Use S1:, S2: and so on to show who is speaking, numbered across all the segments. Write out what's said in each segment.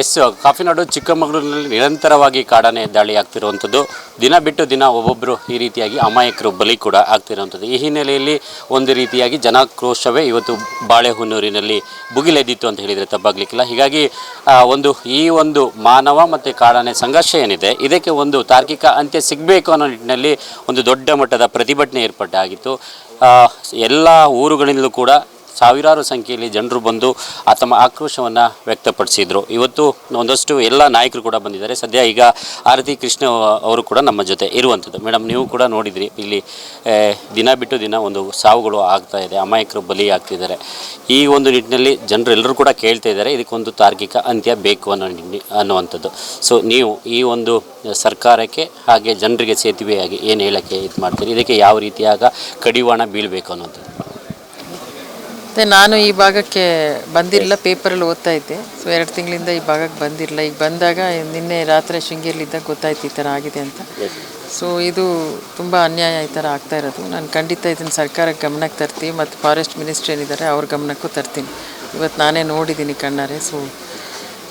S1: S ಕಾಫಿನಾಡು ಚಿಕ್ಕಮಗಳೂರಿನಲ್ಲಿ ನಿರಂತರವಾಗಿ ಕಾಡಾನೆ ದಾಳಿ ಆಗ್ತಿರುವಂಥದ್ದು. ದಿನ ಬಿಟ್ಟು ದಿನ ಒಬ್ಬೊಬ್ಬರು ಈ ರೀತಿಯಾಗಿ ಅಮಾಯಕರು ಬಲಿ ಕೂಡ ಆಗ್ತಿರುವಂಥದ್ದು. ಈ ಹಿನ್ನೆಲೆಯಲ್ಲಿ ಒಂದು ರೀತಿಯಾಗಿ ಜನಾಕ್ರೋಶವೇ ಇವತ್ತು ಬಾಳೆಹೊನ್ನೂರಿನಲ್ಲಿ ಭುಗಿಲೆದ್ದಿತ್ತು ಅಂತ ಹೇಳಿದರೆ ತಪ್ಪಾಗಲಿಕ್ಕಿಲ್ಲ. ಹೀಗಾಗಿ ಒಂದು, ಈ ಒಂದು ಮಾನವ ಮತ್ತು ಕಾಡಾನೆ ಸಂಘರ್ಷ ಏನಿದೆ, ಇದಕ್ಕೆ ಒಂದು ತಾರ್ಕಿಕ ಅಂತ್ಯ ಸಿಗಬೇಕು ಅನ್ನೋ ನಿಟ್ಟಿನಲ್ಲಿ ಒಂದು ದೊಡ್ಡ ಮಟ್ಟದ ಪ್ರತಿಭಟನೆ ಏರ್ಪಟ್ಟಾಗಿತ್ತು. ಎಲ್ಲ ಊರುಗಳಿಂದಲೂ ಕೂಡ ಸಾವಿರಾರು ಸಂಖ್ಯೆಯಲ್ಲಿ ಜನರು ಬಂದು ತಮ್ಮ ಆಕ್ರೋಶವನ್ನು ವ್ಯಕ್ತಪಡಿಸಿದರು. ಇವತ್ತು ಒಂದಷ್ಟು ಎಲ್ಲ ನಾಯಕರು ಕೂಡ ಬಂದಿದ್ದಾರೆ. ಸದ್ಯ ಈಗ ಆರತಿ ಕೃಷ್ಣ ಅವರು ಕೂಡ ನಮ್ಮ ಜೊತೆ ಇರುವಂಥದ್ದು ಮೇಡಮ್ ನೀವು ಕೂಡ ನೋಡಿದ್ರಿ, ಇಲ್ಲಿ ದಿನ ಬಿಟ್ಟು ದಿನ ಒಂದು ಸಾವುಗಳು ಆಗ್ತಾ ಇದೆ, ಅಮಾಯಕರು ಬಲಿ ಆಗ್ತಿದ್ದಾರೆ ಈ ಒಂದು ನಿಟ್ಟಿನಲ್ಲಿ ಜನರು ಎಲ್ಲರೂ ಕೂಡ ಕೇಳ್ತಾ ಇದ್ದಾರೆ, ಇದಕ್ಕೊಂದು ತಾರ್ಕಿಕ ಅಂತ್ಯ ಬೇಕು ಅನ್ನೋ ಅನ್ನುವಂಥದ್ದು. ಸೊ ನೀವು ಈ ಒಂದು ಸರ್ಕಾರಕ್ಕೆ ಹಾಗೆ ಜನರಿಗೆ ಸೇತುವೆಯಾಗಿ ಏನು ಹೇಳೋಕ್ಕೆ ಇದು ಮಾಡ್ತೀರಿ? ಇದಕ್ಕೆ ಯಾವ ರೀತಿಯಾಗ ಕಡಿವಾಣ ಬೀಳಬೇಕು ಅನ್ನೋಂಥದ್ದು
S2: ಮತ್ತು ನಾನು ಈ ಭಾಗಕ್ಕೆ ಬಂದಿರಲಿಲ್ಲ ಪೇಪರಲ್ಲಿ ಓದ್ತಾ ಇದ್ದೆ. ಸೊ ಎರಡು ತಿಂಗಳಿಂದ ಈ ಭಾಗಕ್ಕೆ ಬಂದಿರಲಿಲ್ಲ ಈಗ ಬಂದಾಗ ನಿನ್ನೆ ರಾತ್ರಿ ಶೃಂಗೇರಿಲಿದ್ದಾಗ ಗೊತ್ತಾಯ್ತು ಈ ಥರ ಆಗಿದೆ ಅಂತ. ಸೊ ಇದು ತುಂಬ ಅನ್ಯಾಯ ಈ ಥರ ಆಗ್ತಾ ಇರೋದು. ನಾನು ಖಂಡಿತ ಇದನ್ನು ಸರ್ಕಾರಕ್ಕೆ ಗಮನಕ್ಕೆ ತರ್ತೀನಿ ಮತ್ತು ಫಾರೆಸ್ಟ್ ಮಿನಿಸ್ಟ್ರ್ ಏನಿದ್ದಾರೆ ಅವ್ರ ಗಮನಕ್ಕೂ ತರ್ತೀನಿ. ಇವತ್ತು ನಾನೇ ನೋಡಿದ್ದೀನಿ ಕಣ್ಣಾರೆ. ಸೊ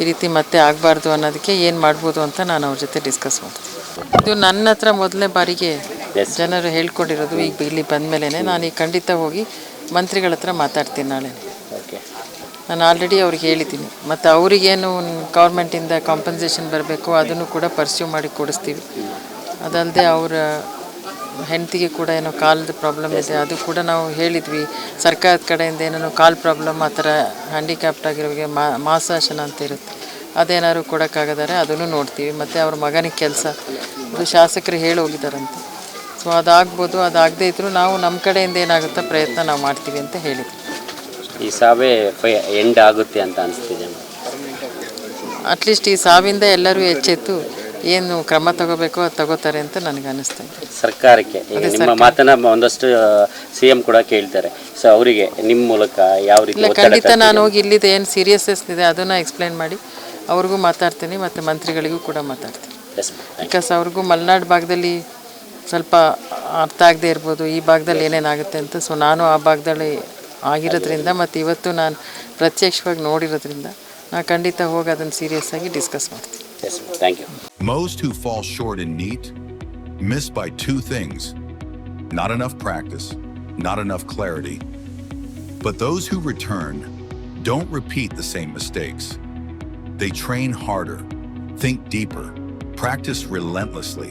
S2: ಈ ರೀತಿ ಮತ್ತೆ ಆಗಬಾರ್ದು ಅನ್ನೋದಕ್ಕೆ ಏನು ಮಾಡ್ಬೋದು ಅಂತ ನಾನು ಅವ್ರ ಜೊತೆ ಡಿಸ್ಕಸ್ ಮಾಡ್ತೀನಿ. ಇದು ನನ್ನ ಹತ್ರ ಮೊದಲನೇ ಬಾರಿಗೆ. ಜನರು ಹೇಳ್ಕೊಂಡಿರೋದು ಈಗ ಇಲ್ಲಿ ಬಂದ ಮೇಲೇ ನಾನು ಈಗ ಖಂಡಿತ ಹೋಗಿ ಮಂತ್ರಿಗಳ ಹತ್ರ ಮಾತಾಡ್ತೀನಿ ನಾಳೆ.
S1: ಓಕೆ.
S2: ನಾನು ಆಲ್ರೆಡಿ ಅವ್ರಿಗೆ ಹೇಳಿದ್ದೀನಿ. ಮತ್ತು ಅವರಿಗೇನು ಗೌರ್ಮೆಂಟಿಂದ ಕಾಂಪನ್ಸೇಷನ್ ಬರಬೇಕು ಅದನ್ನು ಕೂಡ ಪರ್ಸ್ಯೂ ಮಾಡಿ ಕೊಡಿಸ್ತೀವಿ. ಅದಲ್ಲದೆ ಅವರ ಹೆಂಡತಿಗೆ ಕೂಡ ಏನೋ ಕಾಲದ ಪ್ರಾಬ್ಲಮ್ ಇದೆ ಅದು ಕೂಡ ನಾವು ಹೇಳಿದ್ವಿ. ಸರ್ಕಾರದ ಕಡೆಯಿಂದ ಏನೇನೋ ಕಾಲ್ ಪ್ರಾಬ್ಲಮ್ ಆ ಥರ ಹ್ಯಾಂಡಿಕ್ಯಾಪ್ಟ್ ಆಗಿರೋರಿಗೆ ಮಾಸಾಶನ ಅಂತ ಇರುತ್ತೆ. ಅದೇನಾದ್ರು ಕೊಡೋಕ್ಕಾಗದಾರೆ ಅದನ್ನು ನೋಡ್ತೀವಿ. ಮತ್ತು ಅವ್ರ ಮಗನಿಗೆ ಕೆಲಸ. ಇದು ಶಾಸಕರು ಹೇಳಿ ಹೋಗಿದ್ದಾರಂತೆ. ಸೊ ಅದಾಗ್ಬೋದು ಅದಾಗದೇ ಇದ್ದರೂ ನಾವು ನಮ್ಮ ಕಡೆಯಿಂದ ಏನಾಗುತ್ತೋ ಪ್ರಯತ್ನ ನಾವು ಮಾಡ್ತೀವಿ ಅಂತ ಹೇಳಿದ್ವಿ
S1: ಈ ಸಾವೇ ಎಂಡ್ ಆಗುತ್ತೆ ಅಂತ ಅನಿಸ್ತಿದೆ.
S2: ಅಟ್ಲೀಸ್ಟ್ ಈ ಸಾವಿಂದ ಎಲ್ಲರೂ ಎಚ್ಚೆತ್ತು ಏನು ಕ್ರಮ ತಗೋಬೇಕು ಅದು ತಗೋತಾರೆ ಅಂತ ನನಗೆ ಅನಿಸ್ತಾ ಇದೆ.
S1: ಸರ್ಕಾರಕ್ಕೆ ನಿಮ್ಮ ಮಾತನ್ನ ಒಂದಷ್ಟು ಸಿ ಎಂ ಕೂಡ ಕೇಳ್ತಾರೆ. ಸೊ ಅವರಿಗೆ ನಿಮ್ಮ ಮೂಲಕ ಯಾವ ರೀತಿ
S2: ಖಂಡಿತ ನಾನು ಹೋಗಿ ಇಲ್ಲಿದೆ ಏನು ಸೀರಿಯಸ್ನೆಸ್ ಇದೆ ಅದನ್ನು ಎಕ್ಸ್ಪ್ಲೈನ್ ಮಾಡಿ ಅವ್ರಿಗೂ ಮಾತಾಡ್ತೀನಿ ಮತ್ತು ಮಂತ್ರಿಗಳಿಗೂ ಕೂಡ ಮಾತಾಡ್ತೀನಿ. ಬಿಕಾಸ್ ಅವ್ರಿಗೂ ಮಲೆನಾಡು ಭಾಗದಲ್ಲಿ ಸ್ವಲ್ಪ ಅರ್ಥ ಆಗದೆ ಇರ್ಬೋದು ಈ ಭಾಗದಲ್ಲಿ ಏನೇನಾಗುತ್ತೆ ಅಂತ ಸೊ ನಾನು ಆ ಭಾಗದಲ್ಲಿ ಆಗಿರೋದ್ರಿಂದ ಮತ್ತು ಇವತ್ತು ನಾನು ಪ್ರತ್ಯಕ್ಷವಾಗಿ ನೋಡಿರೋದ್ರಿಂದ ನಾನು ಖಂಡಿತ ಹೋಗಿ ಅದನ್ನು ಸೀರಿಯಸ್ ಆಗಿ ಡಿಸ್ಕಸ್ ಮಾಡ್ತೀನಿ.
S1: Yes. Thank you.
S3: Most who fall short in NEAT miss by two things not enough practice, not enough clarity. But those who return don't repeat the same mistakes. They train harder, think deeper, practice relentlessly.